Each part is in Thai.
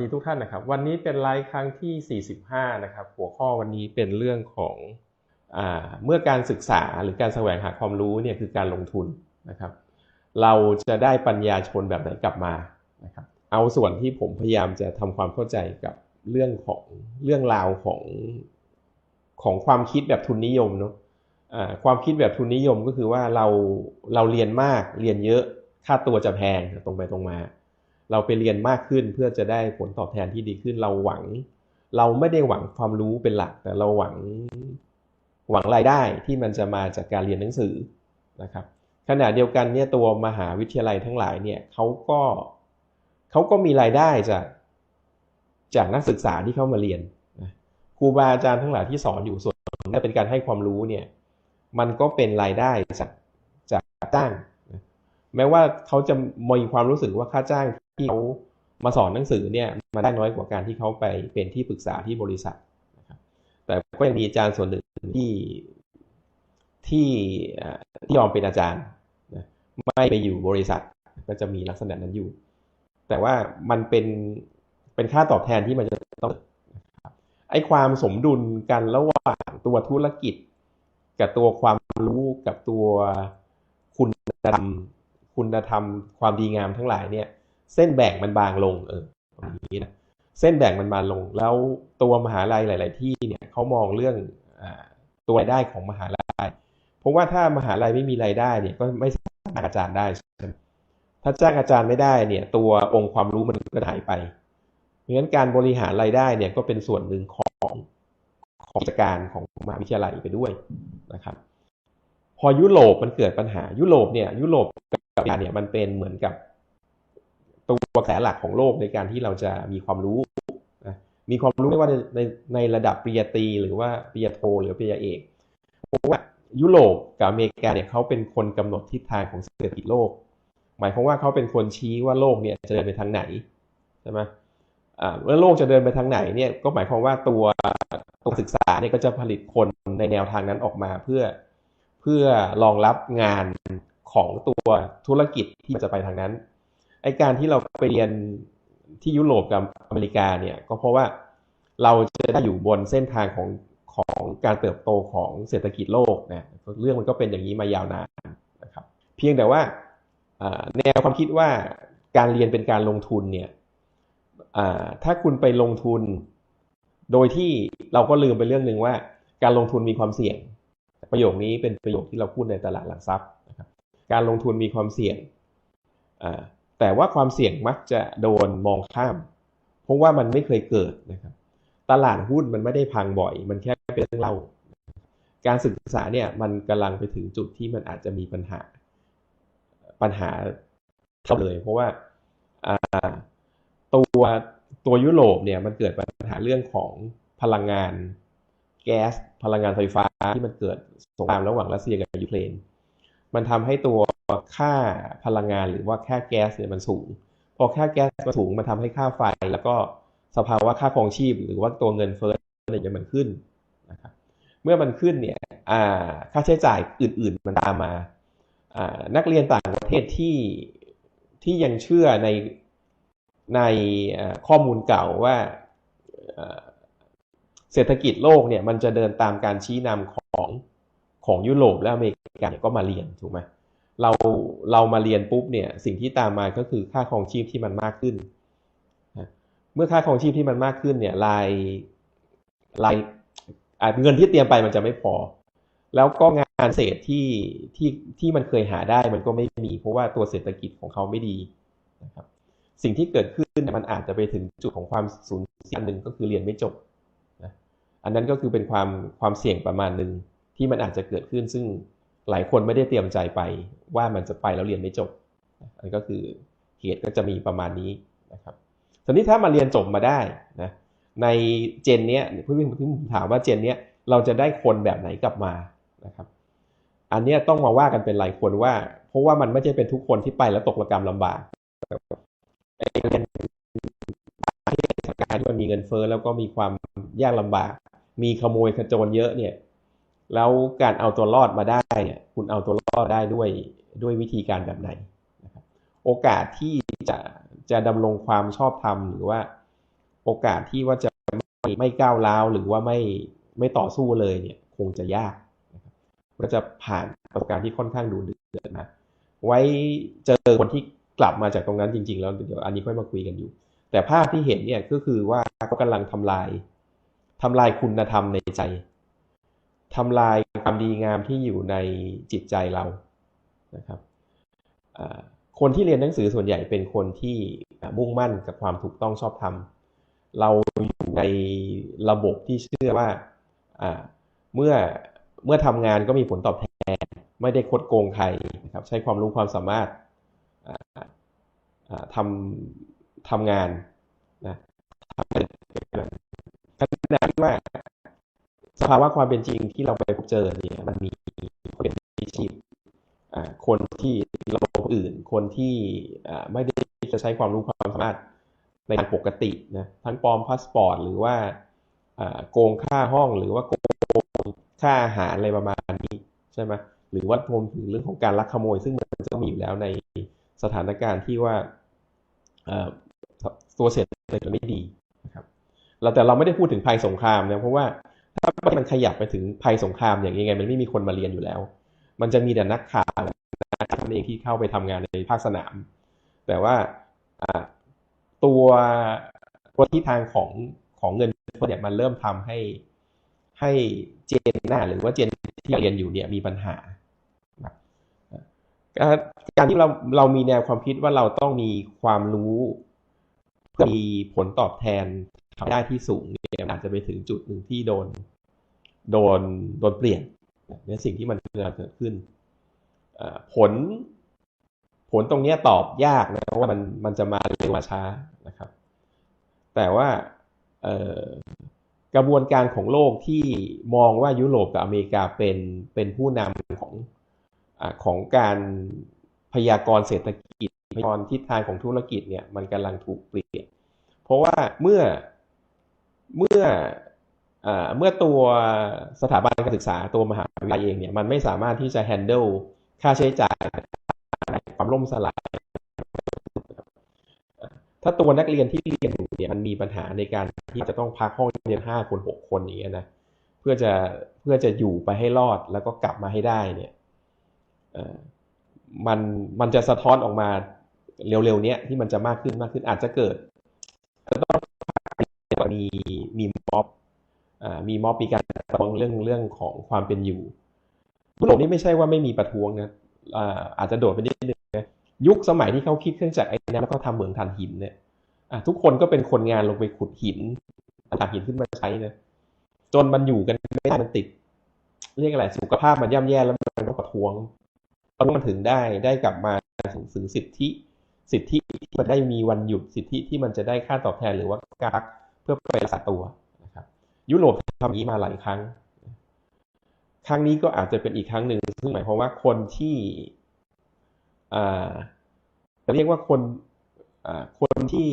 ดีทุกท่านนะครับ วันนี้เป็นไลฟ์ครั้งที่ 45 นะครับ หัวข้อวันนี้เป็นเรื่องของอเมื่อการศึกษาหรือการแสวงหาความรู้เนี่ยคือการลงทุนนะครับ เราจะได้ปัญญาชนแบบไหนกลับมานะครับ เอาส่วนที่ผมพยายามจะทำความเข้าใจกับเรื่องของเรื่องราวของของความคิดแบบทุนนิยมเนาะอ่าความคิดแบบทุนนิยมก็คือว่าเราเราเรียนมากเรียนเยอะค่าตัวจะแพงตรงไปตรงมา เราไปเรียนมากขึ้นเพื่อจะได้ผลตอบแทนที่ดีขึ้นเราหวัง เราไม่ได้หวังความรู้เป็นหลัก แต่เราหวังหวังรายได้ที่มันจะมาจากการเรียนหนังสือนะครับขณะเดียวกันเนี่ยตัวมหาวิทยาลัยทั้งหลายเนี่ยเขาก็เขาก็มีรายได้จากจากนักศึกษาที่เข้ามาเรียนนะครูบาอาจารย์ทั้งหลายที่สอนอยู่ส่วนนี้เป็นการให้ความรู้เนี่ยมันก็เป็นรายได้จากจากจ้างนะแม้ว่าเขาจะมีความรู้สึกว่าค่าจ้าง ที่เขามาสอนหนังสือเนี่ยมันได้น้อยกว่าการที่เขาไปเป็นที่ปรึกษาที่บริษัทนะครับแต่ก็ยังมีอาจารย์ส่วนหนึ่งที่ที่ที่ยอมเป็นอาจารย์นะไม่ไปอยู่บริษัทก็จะมีลักษณะนั้นอยู่ แต่ว่ามันเป็นเป็นค่าตอบแทนที่มันจะต้องไอ้ความสมดุลกันระหว่างตัวธุรกิจ กับตัวความรู้กับตัวคุณธรรม คุณธรรม ความดีงามทั้งหลายเนี่ย เส้นแบ่งมันบางลงเออตรงนี้นะเส้นแบ่งมันบางลง แล้วตัวมหาลัยหลาย ๆ ที่เนี่ยเขามองเรื่องอตัวรายได้ของมหาลัยเพราะว่าถ้ามหาลัยไม่มีรายได้เนี่ยก็ไม่สามารถอาจารย์ได้ใช่ไหมถ้าจ้างอาจารย์ไม่ได้เนี่ย ตัวองค์ความรู้มันก็หายไปเพราะฉะนั้นการบริหารรายได้เนี่ยก็เป็นส่วนหนึ่งของของกิจการของมหาวิทยาลัยไปด้วยนะครับ พอยุโรปมันเกิดปัญหายุโรปเนี่ย ยุโรปกับเนี่ยมันเป็นเหมือนกับ ตัวกระแสหลักของโลกในการที่เราจะมีความรู้นะมีความรู้ไม่ว่าในในระดับปริญญาตรีหรือว่าปริญญาโทหรือปริญญาเอกเพราะว่ายุโรปกับอเมริกาเนี่ยเขาเป็นคนกำหนดทิศทางของเศรษฐกิจโลก หมายความว่าเขาเป็นคนชี้ว่าโลกเนี่ยจะเดินไปทางไหนใช่ไหมอ่าเมื่อโลกจะเดินไปทางไหนเนี่ยก็หมายความว่าตัวตัวศึกษาเนี่ยก็จะผลิตคนในแนวทางนั้นออกมาเพื่อเพื่อรองรับงานของตัวธุรกิจที่จะไปทางนั้น ไอการที่เราไปเรียนที่ยุโรปกับอเมริกาเนี่ยก็เพราะว่าเราจะได้อยู่บนเส้นทางของของการเติบโตของเศรษฐกิจโลกนะเรื่องมันก็เป็นอย่างนี้มายาวนานนะครับ เพียงแต่ว่าแนวความคิดว่าการเรียนเป็นการลงทุนเนี่ยถ้าคุณไปลงทุน โดยที่เราก็ลืมไปเรื่องหนึ่งว่า การลงทุนมีความเสี่ยง ประโยคนี้เป็นประโยคที่เราพูดในตลาดหลักทรัพย์นะครับการลงทุนมีความเสี่ยง แต่ว่าความเสี่ยงมักจะโดนมองข้าม เพราะว่ามันไม่เคยเกิดนะครับ ตลาดหุ้นมันไม่ได้พังบ่อย มันแค่เป็นเรื่องเล่า การศึกษาเนี่ยมันกำลังไปถึงจุดที่มันอาจจะมีปัญหาปัญหาเข้าเลย เพราะว่าตัวตัวยุโรปเนี่ยมันเกิดปัญหาเรื่องของพลังงานแก๊สพลังงานไฟฟ้าที่มันเกิดสงครามระหว่างรัสเซียกับยูเครน มันทำให้ตัวค่าพลังงานหรือว่าค่าแก๊สเนี่ยมันสูง พอค่าแก๊สมันสูงมันทำให้ค่าไฟ แล้วก็สภาวะค่าครองชีพ หรือว่าตัวเงินเฟ้อเนี่ยมันขึ้นนะครับเมื่อมันขึ้นเนี่ยค่าใช้จ่ายอื่น ๆ มันตามมา นักเรียนต่างประเทศที่ที่ยังเชื่อในในข้อมูลเก่าว่าเศรษฐกิจโลกเนี่ยมันจะเดินตามการชี้นำของ ของยุโรปและอเมริกาก็มาเรียนถูกไหมเราเรามาเรียนปุ๊บเนี่ยสิ่งที่ตามมาก็คือค่าครองชีพที่มันมากขึ้น เมื่อค่าครองชีพที่มันมากขึ้นเนี่ยรายรายเงินที่เตรียมไปมันจะไม่พอ แล้วก็งานเศษที่ที่ที่มันเคยหาได้มันก็ไม่มีเพราะว่าตัวเศรษฐกิจของเขาไม่ดีนะครับสิ่งที่เกิดขึ้นมันอาจจะไปถึงจุดของความสูญเสียหนึ่งก็คือเรียนไม่จบนะอันนั้นก็คือเป็นความความเสี่ยงประมาณหนึ่ง ที่มันอาจจะเกิดขึ้นซึ่งหลายคนไม่ได้เตรียมใจไปว่ามันจะไปแล้วเรียนไม่จบ อันนี้ก็คือเหตุก็จะมีประมาณนี้นะครับทีนี้ถ้ามาเรียนจบมาได้นะในเจนเนี้ยเพื่อนๆที่ผมถามว่าเจนเนี้ยเราจะได้คนแบบไหนกลับมานะครับ อันนี้ต้องมาว่ากันเป็นหลายคนว่า เพราะว่ามันไม่ใช่เป็นทุกคนที่ไปแล้วตกระกรรมลำบากเรียนที่การที่มันมีเงินเฟ้อแล้วก็มีความยากลำบาก มีขโมยขจรเยอะเนี่ย แล้วการเอาตัวรอดมาได้เนี่ยคุณเอาตัวรอดได้ด้วยด้วยวิธีการแบบไหนนะครับโอกาสที่จะจะดำรงความชอบธรรมหรือว่า โอกาสที่ว่าจะไม่ไม่ก้าวร้าวหรือว่าไม่ไม่ต่อสู้เลยเนี่ยคงจะยากนะครับก็จะผ่านประสบการณ์ที่ค่อนข้างดูเดือดนะไว้เจอคนที่กลับมาจากตรงนั้นจริง ๆ แล้วเดี๋ยวอันนี้ค่อยมาคุยกันอยู่ แต่ภาพที่เห็นเนี่ยก็คือว่าเขากำลังทำลายทำลายคุณธรรมในใจ ทำลายความดีงามที่อยู่ในจิตใจเรานะครับคนที่เรียนหนังสือส่วนใหญ่เป็นคนที่มุ่งมั่นกับความถูกต้องชอบธรรม เราอยู่ในระบบที่เชื่อว่าเมื่อเมื่อทำงานก็มีผลตอบแทน ไม่ได้คดโกงใครนะครับใช้ความรู้ความสามารถทำทำงานนะขณะที่ว่า สภาวะความเป็นจริงที่เราไปพบเจอเนี่ยมันมีคนที่ชีพคนที่ระบบอื่น คนที่ไม่ได้จะใช้ความรู้ความสามารถในทางปกตินะทั้งปลอมพาสปอร์ตหรือว่าโกงค่าห้องหรือว่าโกงค่าอาหารอะไรประมาณนี้ใช่ไหมหรือว่ารมถึงเรื่องของการลักขโมย ซึ่งมันจะมีอยู่แล้วในสถานการณ์ที่ว่าตัวเศรษฐกิจไม่ดีนะครับเราแต่เราไม่ได้พูดถึงภัยสงครามนะเพราะว่า ถ้ามันขยับไปถึงภัยสงครามอย่างยังไง มันไม่มีคนมาเรียนอยู่แล้ว มันจะมีแต่นักข่าวนักเองที่เข้าไปทำงานในภาคสนาม แต่ว่าตัวตัวที่ทางของของเงินเนี่ยมันเริ่มทำให้ให้เจนหน้าหรือว่าเจนที่เรียนอยู่เนี่ยมีปัญหาการที่เราเรามีแนวความคิดว่าเราต้องมีความรู้เพื่อมีผลตอบแทน ทำได้ที่สูงเนี่ยอาจจะไปถึงจุดหนึ่งที่โดน โดนโดนเปลี่ยนในสิ่งที่มันเกิดขึ้นผล ผลตรงนี้ตอบยากนะว่ามันมันจะมาเร็วมาช้านะครับ แต่ว่ากระบวนการของโลกที่มองว่ายุโรปกับอเมริกาเป็นเป็นผู้นำของอของการพยากรเศรษฐกิจพยากรทิศทางของธุรกิจเนี่ยมันกำลังถูกเปลี่ยน เพราะว่าเมื่อ เมื่อเมื่อตัวสถาบันการศึกษาตัวมหาวิทยาลัยเองเนี่ยมันไม่สามารถที่จะ handle ค่าใช้จ่ายความล่มสลาย ถ้าตัวนักเรียนที่เรียนเนี่ยมันมีปัญหาในการที่จะต้องพักห้องเรียนห้าคนหกคนอย่างเงี้ยนะเพื่อจะเพื่อจะอยู่ไปให้รอดแล้วก็กลับมาให้ได้เนี่ยมันมันจะสะท้อนออกมาเร็วๆเนี้ยที่มันจะมากขึ้นมากขึ้นอาจจะเกิดจะต้อง มีมีม็อบมีม็อบมีการประท้วงเรื่องเรื่องของความเป็นอยู่ยุโรปนี่ไม่ใช่ว่าไม่มีประท้วงนะอาจจะโดดไปนิดนึงนะยุคสมัยที่เขาคิดเครื่องจักรไอ้นี่แล้วก็ทำเหมืองถ่านหินเนี่ยทุกคนก็เป็นคนงานลงไปขุดหินถ่านหินขึ้นมาใช้นะจนมันอยู่กันไม่ได้มันติดเรียกอะไรสุขภาพมันย่ำแย่แล้วมันก็ประท้วงประท้วมันถึงได้ได้กลับมาถึงสิทธิ สิทธิที่มันได้มีวันหยุดสิทธิที่มันจะได้ค่าตอบแทนหรือว่าการ พื่อไปรักษาตัวนะครับ ยุโรปทำอย่างนี้มาหลายครั้ง ครั้งนี้ก็อาจจะเป็นอีกครั้งหนึ่งซึ่งหมายความว่าคนที่อ่าจะเรียกว่าคนอ่าคนที่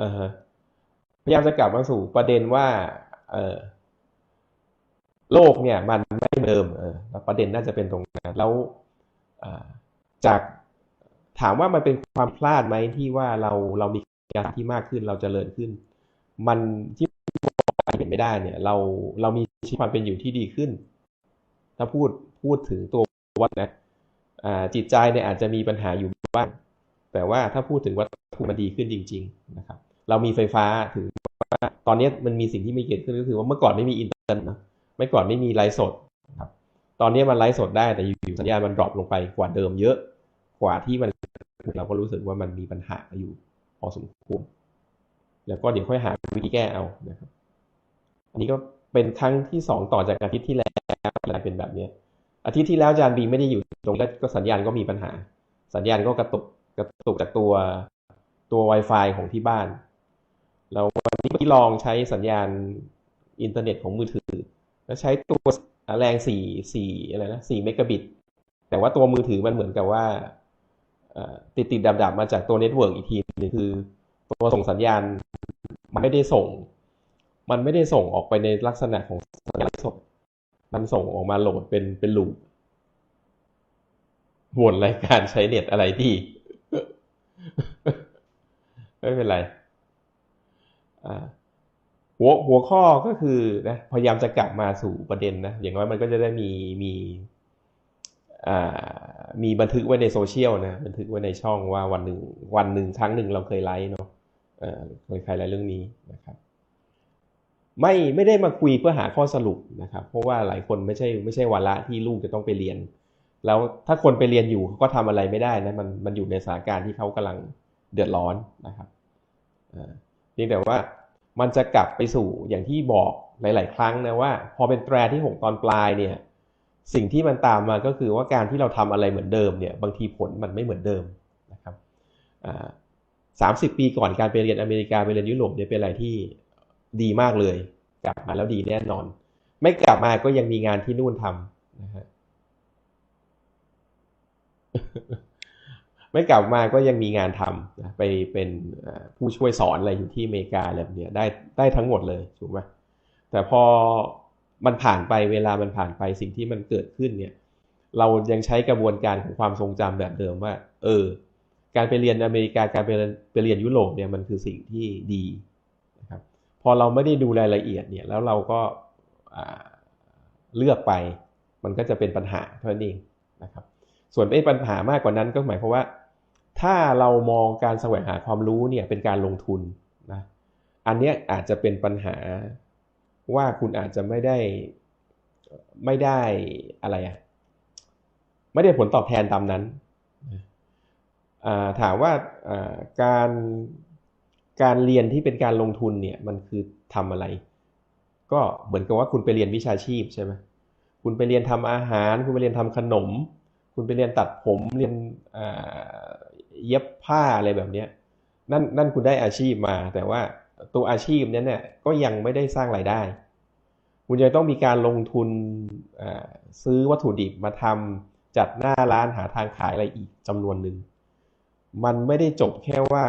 อ่อพยายามจะกลับมาสู่ประเด็นว่าเออโลกเนี่ยมันไม่เดิมเออประเด็นน่าจะเป็นตรงนั้นแล้วจากถามว่ามันเป็นความพลาดไหมที่ว่าเราเรามี กาที่มากขึ้นเราจเจริญขึ้น มันที่เห็นไม่ได้เนี่ย เราเรามีชีวิตความเป็นอยู่ที่ดีขึ้น ถ้าพูดพูดถึงตัววัดนะจิตใจเนี่ยอาจจะมีปัญหาอยู่บ้าง แต่ว่าถ้าพูดถึงวัตถุมันดีขึ้นจริง ๆ นะครับ เรามีไฟฟ้าถึงว่าตอนนี้มันมีสิ่งที่ไม่เกิดขึ้นก็คือว่าเมื่อก่อนไม่มีอินเทอร์เน็ตนะเมื่อก่อนไม่มีไลฟ์สดครับ ตอนนี้มันไลฟ์สดได้แต่อยู่สัญญาณมันดรอปลงไปกว่าเดิมเยอะ กว่าที่มันเราก็รู้สึกว่ามันมีปัญหาอยู่ พอสมควร แล้วก็เดี๋ยวค่อยหาวิธีแก้เอานะครับ อันนี้ก็เป็นครั้งที่สองต่อจากอาทิตย์ที่แล้วอะไรเป็นแบบนี้อาทิตย์ที่แล้วอาจารย์บีไม่ได้อยู่ตรงนั้นก็สัญญาณก็มีปัญหา สัญญาณก็กระตุกกระตุกจากตัวตัว Wi-Fi ของที่บ้าน เราวันนี้ลองใช้สัญญาณอินเทอร์เน็ตของมือถือ แล้วใช้ตัวแรงสี่สี่อะไรนะสี่เมกะบิต แต่ว่าตัวมือถือมันเหมือนกับว่า ติดติดดับดับมาจากตัวเน็ตเวิร์กอีกทีนึงคือ ตัวส่งสัญญาณมันไม่ได้ส่ง มันไม่ได้ส่งออกไปในลักษณะของสัญญาณสดมันส่งออกมาโหลดเป็นเป็นลูปวนรายการใช้เน็ตอะไรที่ไม่เป็นไรหัวหัวข้อก็คือนะพยายามจะกลับมาสู่ประเด็นนะอย่างน้อยมันก็จะได้มีมีอ่า มีบันทึกไว้ในโซเชียลนะบันทึกไว้ในช่องว่าวันหนึ่งวันหนึ่งครั้งหนึ่งเราเคยไลฟ์เนาะเออเคยใครไลฟ์เรื่องนี้นะครับไม่ไม่ได้มาคุยเพื่อหาข้อสรุปนะครับ เพราะว่าหลายคนไม่ใช่ไม่ใช่วาระที่ลูกจะต้องไปเรียน แล้วถ้าคนไปเรียนอยู่เขาก็ทำอะไรไม่ได้นะมันมันอยู่ในสถานการณ์ที่เขากำลังเดือดร้อนนะครับเพียงแต่ว่ามันจะกลับไปสู่อย่างที่บอกหลาย ๆ ครั้งนะว่า พอเป็นแตรที่หกตอนปลายเนี่ย สิ่งที่มันตามมาก็คือว่าการที่เราทำอะไรเหมือนเดิมเนี่ยบางทีผลมันไม่เหมือนเดิมนะครับสามสิบปีก่อนการไปเรียนอเมริกาไปเรียนยุโรปเนี่ยเป็นอะไรที่ดีมากเลย กลับมาแล้วดีแน่นอน ไม่กลับมาก็ยังมีงานที่นู่นทำนะฮะไม่กลับมาก็ยังมีงานทำนะไปเป็นผู้ช่วยสอนอะไรอยู่ที่อเมริกาอะไรแบบนี้ได้ได้ทั้งหมดเลยถูกไหมแต่พอ มันผ่านไปเวลามันผ่านไปสิ่งที่มันเกิดขึ้นเนี่ย เรายังใช้กระบวนการของความทรงจำแบบเดิมว่า เออ การไปเรียนอเมริกาการไปไปเรียนยุโรปเนี่ยมันคือสิ่งที่ดีนะครับพอเราไม่ได้ดูรายละเอียดเนี่ยแล้วเราก็เลือกไป มันก็จะเป็นปัญหาเท่านั้นเองนะครับ ส่วนไอ้ปัญหามากกว่านั้นก็หมายความว่า ถ้าเรามองการแสวงหาความรู้เนี่ยเป็นการลงทุนนะอันนี้อาจจะเป็นปัญหา ว่าคุณอาจจะไม่ได้ไม่ได้อะไรอะไม่ได้ผลตอบแทนตามนั้นถามว่าการการเรียนที่เป็นการลงทุนเนี่ยมันคือทำอะไร ก็เหมือนกับว่าคุณไปเรียนวิชาชีพใช่ไหมคุณไปเรียนทำอาหาร คุณไปเรียนทำขนม คุณไปเรียนตัดผมเรียนเย็บผ้าอะไรแบบนี้นั่นนั่นคุณได้อาชีพมาแต่ว่า ตัวอาชีพนี้เนี่ยก็ยังไม่ได้สร้างรายได้ คุณจะต้องมีการลงทุนซื้อวัตถุดิบมาทำจัดหน้าร้านหาทางขายอะไรอีกจำนวนหนึ่ง มันไม่ได้จบแค่ว่า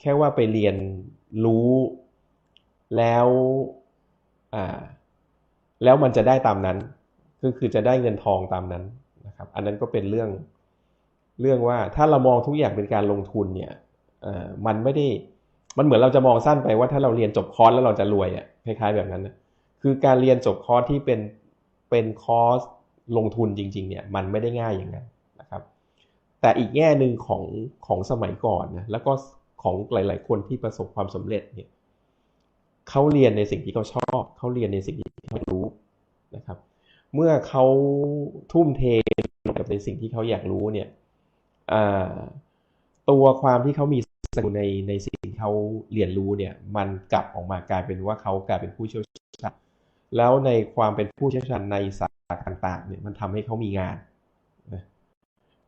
แค่ว่าไปเรียนรู้แล้วแล้วมันจะได้ตามนั้น ก็คือจะได้เงินทองตามนั้นนะครับ อันนั้นก็เป็นเรื่องเรื่องว่าถ้าเรามองทุกอย่างเป็นการลงทุนเนี่ยมันไม่ได้ มันเหมือนเราจะมองสั้นไปว่าถ้าเราเรียนจบคอร์สแล้วเราจะรวยอะคล้ายๆแบบนั้นนะคือการเรียนจบคอร์สที่เป็นเป็นคอร์สลงทุนจริง ๆ เนี่ยมันไม่ได้ง่ายอย่างนั้นนะครับ แต่อีกแง่หนึ่งของของสมัยก่อนนะแล้วก็ของหลาย ๆ คนที่ประสบความสำเร็จเนี่ยเขาเรียนในสิ่งที่เขาชอบเขาเรียนในสิ่งที่เขารู้นะครับ เมื่อเขาทุ่มเทกับในสิ่งที่เขาอยากรู้เนี่ยตัวความที่เขามีสกุลในในสิ่ง เขาเรียนรู้เนี่ยมันกลับออกมากลายเป็นว่าเขากลายเป็นผู้เชี่ยวชาญ แล้วในความเป็นผู้เชี่ยวชาญในสาขาต่างๆเนี่ยมันทำให้เขามีงาน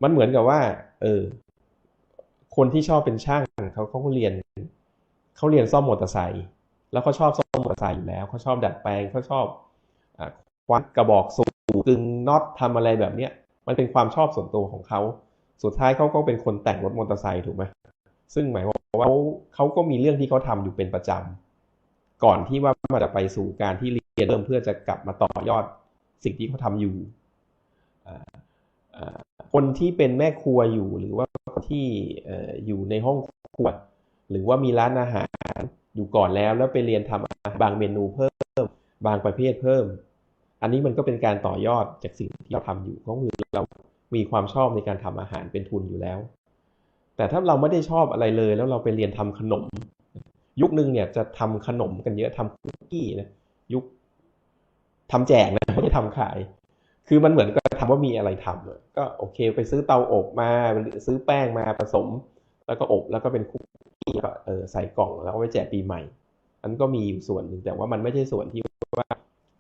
มันเหมือนกับว่า เออ คนที่ชอบเป็นช่างเขาเขาเรียนเขาเรียนซ่อมมอเตอร์ไซค์แล้วเขาชอบซ่อมมอเตอร์ไซค์อยู่แล้วเขาชอบดัดแปลงเขาชอบควักกระบอกสูบกึงน็อตทำอะไรแบบเนี้ยมันเป็นความชอบส่วนตัวของเขาสุดท้ายเขาก็เป็นคนแต่งรถมอเตอร์ไซค์ถูกไหม ซึ่งหมายความว่าเขาก็มีเรื่องที่เขาทาอยู่เป็นประจำก่อนที่ว่ามันจะไปสู่การที่เรียนเริ่มเพื่อจะกลับมาต่อยอดสิ่งที่เขาทำอยู่คนที่เป็นแม่ครัวอยู่หรือว่าที่อยู่ในห้องครัวหรือว่ามีร้านอาหารอยู่ก่อนแล้ว แล้วไปเรียนทำบางเมนูเพิ่ม บางประเภทเพิ่ม อันนี้มันก็เป็นการต่อยอดจากสิ่งที่เราทำอยู่ก็คือเรามีความชอบในการทำอาหารเป็นทุนอยู่แล้ว แต่ถ้าเราไม่ได้ชอบอะไรเลย แล้วเราไปเรียนทำขนม ยุคนึงเนี่ยจะทำขนมกันเยอะทำคุกกี้นะยุคทำแจกนะไม่ได้ทำขาย คือมันเหมือนก็ทำว่ามีอะไรทำก็โอเค ไปซื้อเตาอบมาซื้อแป้งมาผสม แล้วก็อบแล้วก็เป็นคุกกี้ก็เออใส่กล่องแล้วก็ไปแจกปีใหม่อันก็มีอยู่ส่วนหนึ่งแต่ว่ามันไม่ใช่ส่วนที่ว่า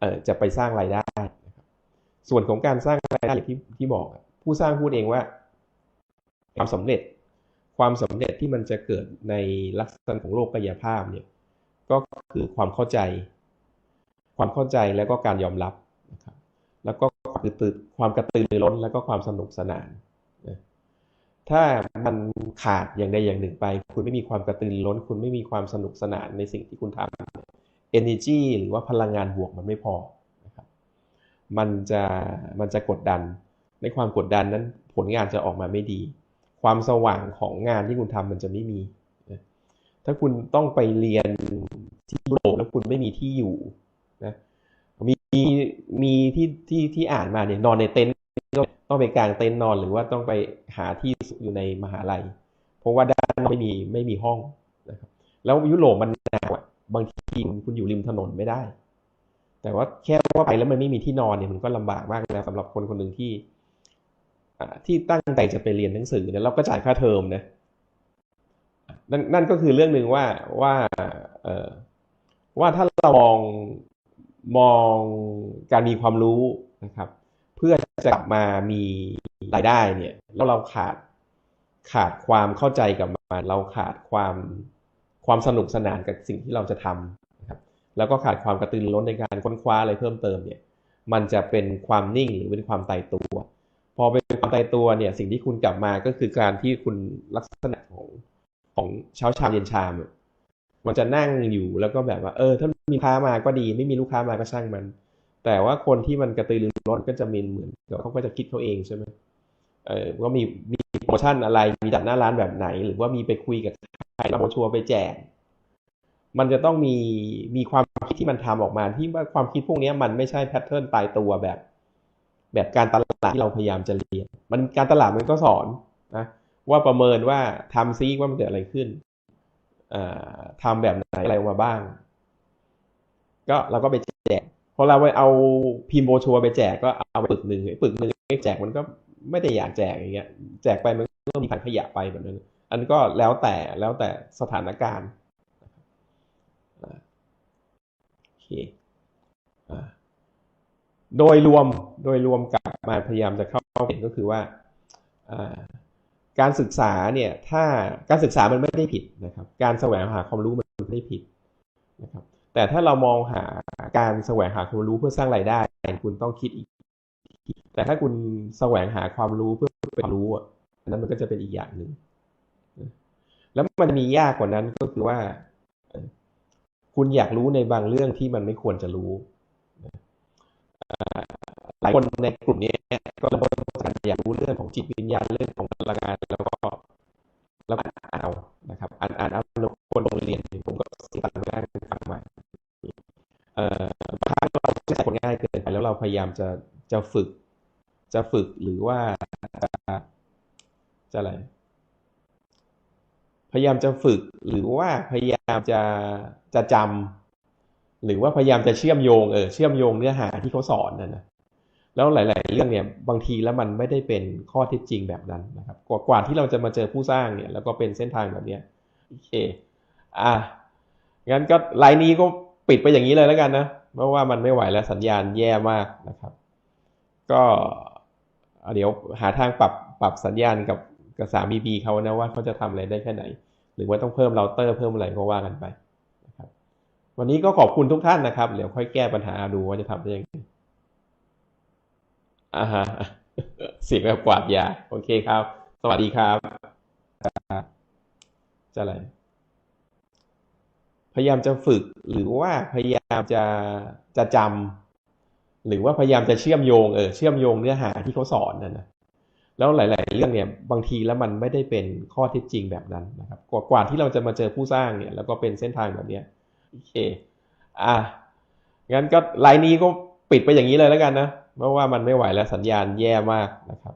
เออจะไปสร้างรายได้ส่วนของการสร้างรายได้ที่ที่บอกผู้สร้างพูดเองว่า ความสำเร็จ ความสำเร็จที่มันจะเกิดในลักษณะของโลกกายภาพเนี่ยก็คือความเข้าใจ ความเข้าใจแล้วก็การยอมรับนะครับแล้วก็คือตื่นความกระตือรือร้นแล้วก็ความสนุกสนานนะถ้ามันขาดอย่างใดอย่างหนึ่งไป คุณไม่มีความกระตือรือร้น คุณไม่มีความสนุกสนานในสิ่งที่คุณทำ energy หรือว่าพลังงานบวกมันไม่พอนะครับมันจะมันจะกดดัน ในความกดดันนั้นผลงานจะออกมาไม่ดี ความสว่างของงานที่คุณทำมันจะไม่มี ถ้าคุณต้องไปเรียนที่ยุโรปแล้วคุณไม่มีที่อยู่นะมีมีที่ที่ที่อ่านมาเนี่ยนอนในเต็นท์ก็ต้องไปกางเต็นท์นอนหรือว่าต้องไปหาที่อยู่ในมหาลัย เพราะว่าด้านไม่มีไม่มีห้องนะครับแล้วยุโรปมันหนาวบางทีคุณอยู่ริมถนนไม่ได้ แต่ว่าแค่ว่าไปแล้วมันไม่มีที่นอนเนี่ยมันก็ลำบากมากนะสำหรับคนคนหนึ่งที่ ที่ตั้งใจจะไปเรียนหนังสือเนี่ยเราก็จ่ายค่าเทอมนะนั่นนั่นก็คือเรื่องหนึ่งว่าว่าว่าถ้าเรามองมองการมีความรู้นะครับ เพื่อจะกลับมามีรายได้เนี่ยแล้วเราขาดขาดความเข้าใจกับมันเราขาดความความสนุกสนานกับสิ่งที่เราจะทำนะครับ แล้วก็ขาดความกระตือรือร้นในการค้นคว้าอะไรเพิ่มเติมเนี่ย มันจะเป็นความนิ่งหรือเป็นความตายตัว พอเป็นความตายตัวเนี่ย สิ่งที่คุณกลับมาก็คือการที่คุณลักษณะของของเช้าชามเย็นชามมันจะนั่งอยู่แล้วก็แบบว่า เออ ถ้ามีลูกค้ามาก็ดี ไม่มีลูกค้ามาก็ช่างมัน แต่ว่าคนที่มันกระตือรือร้นก็จะมีเหมือนกับเขาก็จะคิดเขาเองใช่ไหมเออว่ามีมีโปรโมชั่นอะไรมีจัดหน้าร้านแบบไหน หรือว่ามีไปคุยกับใครเอาโบรชัวร์ไปแจกมันจะต้องมีมีความคิดที่มันทำออกมาที่ว่าความคิดพวกนี้มันไม่ใช่แพทเทิร์นตายตัวแบบ แบบการตลาดที่เราพยายามจะเรียน มันการตลาดมันก็สอนนะว่าประเมินว่าทำซีว่ามันเกิดอะไรขึ้นทำแบบไหนอะไรมาบ้าง ก็เราก็ไปแจกพอเราไปเอาพิมพ์โบชัวไปแจกก็เอาปึกหนึ่งปึกหนึ่งแจกมันก็ไม่ได้อยากแจกอย่างเงี้ย แจกไปมันก็มีการขยะไปแบบนั้นอันก็แล้วแต่แล้วแต่สถานการณ์โอเคอะ โดยรวมโดยรวมกับมาพยายามจะเข้าเห็นก็คือว่าการศึกษาเนี่ยถ้าการศึกษามันไม่ได้ผิดนะครับ การแสวงหาความรู้มันไม่ได้ผิดนะครับ แต่ถ้าเรามองหาการแสวงหาความรู้เพื่อสร้างรายได้ คุณต้องคิดอีก แต่ถ้าคุณแสวงหาความรู้เพื่อความรู้อะนั้นมันก็จะเป็นอีกอย่างหนึ่งแล้วมันมียากกว่านั้นก็คือว่า คุณอยากรู้ในบางเรื่องที่มันไม่ควรจะรู้ หลายคนในกลุ่มนี้ก็เริ่มต้นอยากรู้เรื่องของจิตวิญญาณเรื่องของพลังงานแล้วก็แล้วอ่านเอานะครับ อ่านอ่านเอาคนโรงเรียนผมก็สิ่งต่างๆได้ฟังมาเอ่อบางครั้งเราใช้คนง่ายเกินไปแล้วเราพยายามจะจะฝึก จะฝึกหรือว่าจะจะอะไร พยายามจะฝึกหรือว่าพยายามจะจะจำ หรือว่าพยายามจะเชื่อมโยงเออเชื่อมโยงเนื้อหาที่เขาสอนนะนะแล้วหลาย ๆ เรื่องเนี่ยบางทีแล้วมันไม่ได้เป็นข้อเท็จจริงแบบนั้นนะครับกว่ากว่าที่เราจะมาเจอผู้สร้างเนี่ย แล้วก็เป็นเส้นทางแบบเนี้ยโอเคอะงั้นก็ไลน์นี้ก็ปิดไปอย่างนี้เลยแล้วกันนะเพราะว่ามันไม่ไหวแล้วสัญญาณแย่มากนะครับ ก็เดี๋ยวหาทางปรับปรับสัญญาณกับกับสามบีบีเขานะว่าเขาจะทำอะไรได้แค่ไหน หรือว่าต้องเพิ่มเราเตอร์เพิ่มอะไรก็ว่ากันไป วันนี้ก็ขอบคุณทุกท่านนะครับ เดี๋ยวค่อยแก้ปัญหาดูว่าจะทำได้ยังไงอ่าฮะเสียงแบบกวาดยา โอเคครับ สวัสดีครับจะอะไร พยายามจะฝึก หรือว่าพยายามจะจะจำหรือว่าพยายามจะเชื่อมโยงเออเชื่อมโยงเนื้อหาที่เขาสอนนั่นนะแล้วหลาย ๆ เรื่องเนี่ย บางทีแล้วมันไม่ได้เป็นข้อเท็จจริงแบบนั้นนะครับ กว่ากว่าที่เราจะมาเจอผู้สร้างเนี่ย แล้วก็เป็นเส้นทางแบบเนี้ย โอเค อะ งั้นก็ไลน์นี้ก็ปิดไปอย่างนี้เลยแล้วกันนะ เพราะว่ามันไม่ไหวแล้วสัญญาณแย่มากนะครับ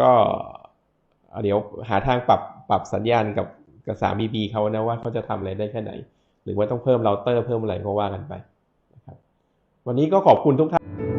ก็เดี๋ยวหาทางปรับปรับสัญญาณกับกับสามีบีเขานะว่าเขาจะทำอะไรได้แค่ไหน หรือว่าต้องเพิ่มเราเตอร์เพิ่มอะไรก็ว่ากันไปนะครับ วันนี้ก็ขอบคุณทุกท่าน